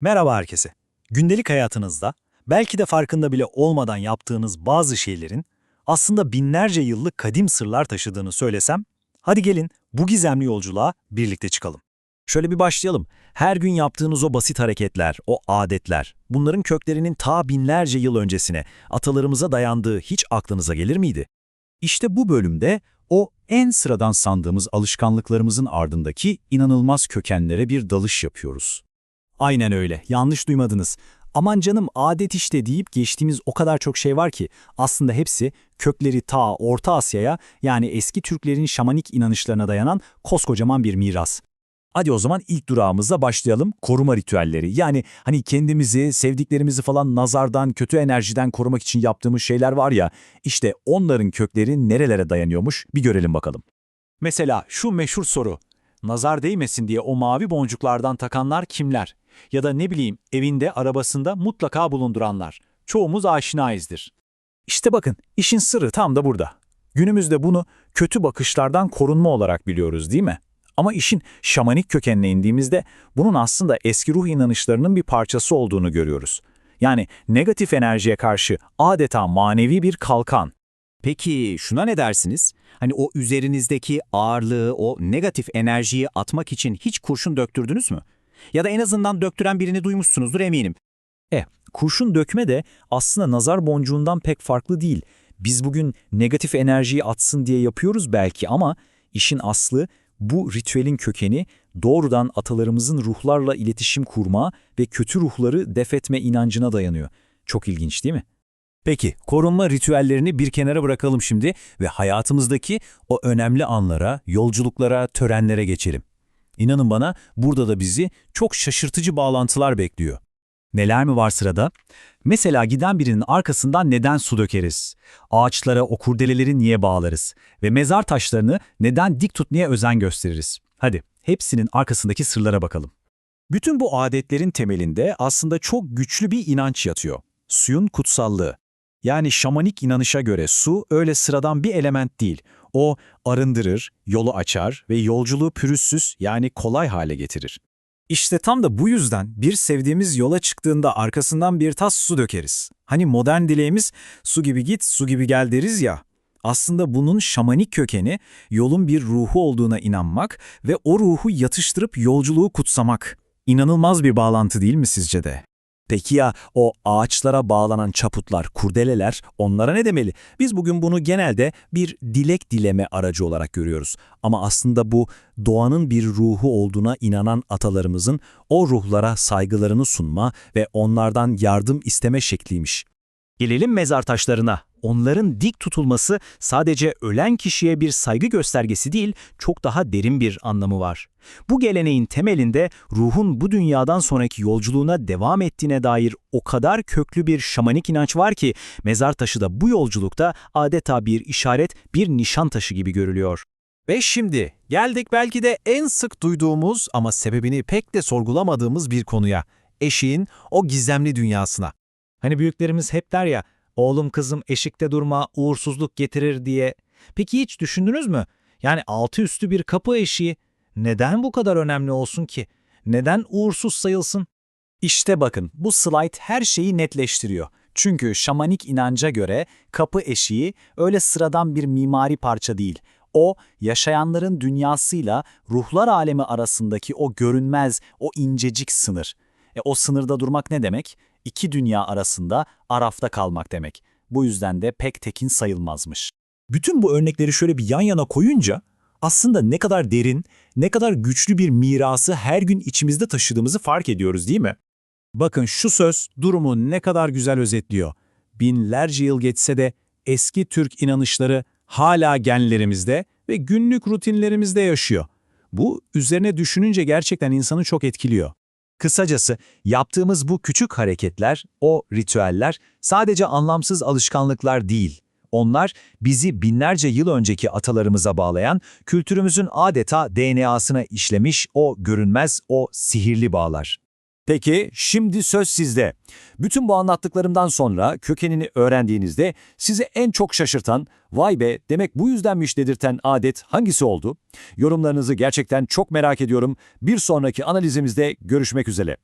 Merhaba herkese. Gündelik hayatınızda belki de farkında bile olmadan yaptığınız bazı şeylerin aslında binlerce yıllık kadim sırlar taşıdığını söylesem, hadi gelin bu gizemli yolculuğa birlikte çıkalım. Şöyle bir başlayalım. Her gün yaptığınız o basit hareketler, o adetler, bunların köklerinin ta binlerce yıl öncesine, atalarımıza dayandığı hiç aklınıza gelir miydi? İşte bu bölümde o en sıradan sandığımız alışkanlıklarımızın ardındaki inanılmaz kökenlere bir dalış yapıyoruz. Aynen öyle. Yanlış duymadınız. Aman canım adet işte deyip geçtiğimiz o kadar çok şey var ki aslında hepsi kökleri ta Orta Asya'ya yani eski Türklerin şamanik inanışlarına dayanan koskocaman bir miras. Hadi o zaman ilk durağımızla başlayalım. Koruma ritüelleri. Yani hani kendimizi, sevdiklerimizi falan nazardan, kötü enerjiden korumak için yaptığımız şeyler var ya, işte onların kökleri nerelere dayanıyormuş bir görelim bakalım. Mesela şu meşhur soru. Nazar değmesin diye o mavi boncuklardan takanlar kimler? Ya da ne bileyim evinde, arabasında mutlaka bulunduranlar. Çoğumuz aşinayızdır. İşte bakın, işin sırrı tam da burada. Günümüzde bunu kötü bakışlardan korunma olarak biliyoruz değil mi? Ama işin şamanik kökenine indiğimizde bunun aslında eski ruh inanışlarının bir parçası olduğunu görüyoruz. Yani negatif enerjiye karşı adeta manevi bir kalkan. Peki şuna ne dersiniz? Hani o üzerinizdeki ağırlığı, o negatif enerjiyi atmak için hiç kurşun döktürdünüz mü? Ya da en azından döktüren birini duymuşsunuzdur eminim. E, kurşun dökme de aslında nazar boncuğundan pek farklı değil. Biz bugün negatif enerjiyi atsın diye yapıyoruz belki ama işin aslı bu ritüelin kökeni doğrudan atalarımızın ruhlarla iletişim kurma ve kötü ruhları defetme inancına dayanıyor. Çok ilginç değil mi? Peki, korunma ritüellerini bir kenara bırakalım şimdi ve hayatımızdaki o önemli anlara, yolculuklara, törenlere geçelim. İnanın bana burada da bizi çok şaşırtıcı bağlantılar bekliyor. Neler mi var sırada? Mesela giden birinin arkasından neden su dökeriz? Ağaçlara o kurdeleleri niye bağlarız? Ve mezar taşlarını neden dik tutmaya özen gösteririz? Hadi hepsinin arkasındaki sırlara bakalım. Bütün bu adetlerin temelinde aslında çok güçlü bir inanç yatıyor. Suyun kutsallığı. Yani şamanik inanışa göre su öyle sıradan bir element değil. O arındırır, yolu açar ve yolculuğu pürüzsüz yani kolay hale getirir. İşte tam da bu yüzden bir sevdiğimiz yola çıktığında arkasından bir tas su dökeriz. Hani modern dileğimiz su gibi git, su gibi gel deriz ya. Aslında bunun şamanik kökeni yolun bir ruhu olduğuna inanmak ve o ruhu yatıştırıp yolculuğu kutsamak. İnanılmaz bir bağlantı değil mi sizce de? Peki ya o ağaçlara bağlanan çaputlar, kurdeleler onlara ne demeli? Biz bugün bunu genelde bir dilek dileme aracı olarak görüyoruz. Ama aslında bu doğanın bir ruhu olduğuna inanan atalarımızın o ruhlara saygılarını sunma ve onlardan yardım isteme şekliymiş. Gelelim mezar taşlarına. Onların dik tutulması sadece ölen kişiye bir saygı göstergesi değil, çok daha derin bir anlamı var. Bu geleneğin temelinde ruhun bu dünyadan sonraki yolculuğuna devam ettiğine dair o kadar köklü bir şamanik inanç var ki mezar taşı da bu yolculukta adeta bir işaret, bir nişan taşı gibi görülüyor. Ve şimdi geldik belki de en sık duyduğumuz ama sebebini pek de sorgulamadığımız bir konuya. Eşiğin o gizemli dünyasına. Hani büyüklerimiz hep der ya, oğlum kızım eşikte durma uğursuzluk getirir diye. Peki hiç düşündünüz mü? Yani altı üstü bir kapı eşiği neden bu kadar önemli olsun ki? Neden uğursuz sayılsın? İşte bakın bu slide her şeyi netleştiriyor. Çünkü şamanik inanca göre kapı eşiği öyle sıradan bir mimari parça değil. O, yaşayanların dünyasıyla ruhlar alemi arasındaki o görünmez, o incecik sınır. E, o sınırda durmak ne demek? İki dünya arasında arafta kalmak demek. Bu yüzden de pek tekin sayılmazmış. Bütün bu örnekleri şöyle bir yan yana koyunca aslında ne kadar derin, ne kadar güçlü bir mirası her gün içimizde taşıdığımızı fark ediyoruz değil mi? Bakın şu söz durumu ne kadar güzel özetliyor. Binlerce yıl geçse de eski Türk inanışları hala genlerimizde ve günlük rutinlerimizde yaşıyor. Bu üzerine düşününce gerçekten insanı çok etkiliyor. Kısacası yaptığımız bu küçük hareketler, o ritüeller sadece anlamsız alışkanlıklar değil. Onlar bizi binlerce yıl önceki atalarımıza bağlayan, kültürümüzün adeta DNA'sına işlemiş o görünmez, o sihirli bağlar. Peki şimdi söz sizde. Bütün bu anlattıklarımdan sonra kökenini öğrendiğinizde sizi en çok şaşırtan, vay be demek bu yüzdenmiş dedirten adet hangisi oldu? Yorumlarınızı gerçekten çok merak ediyorum. Bir sonraki analizimizde görüşmek üzere.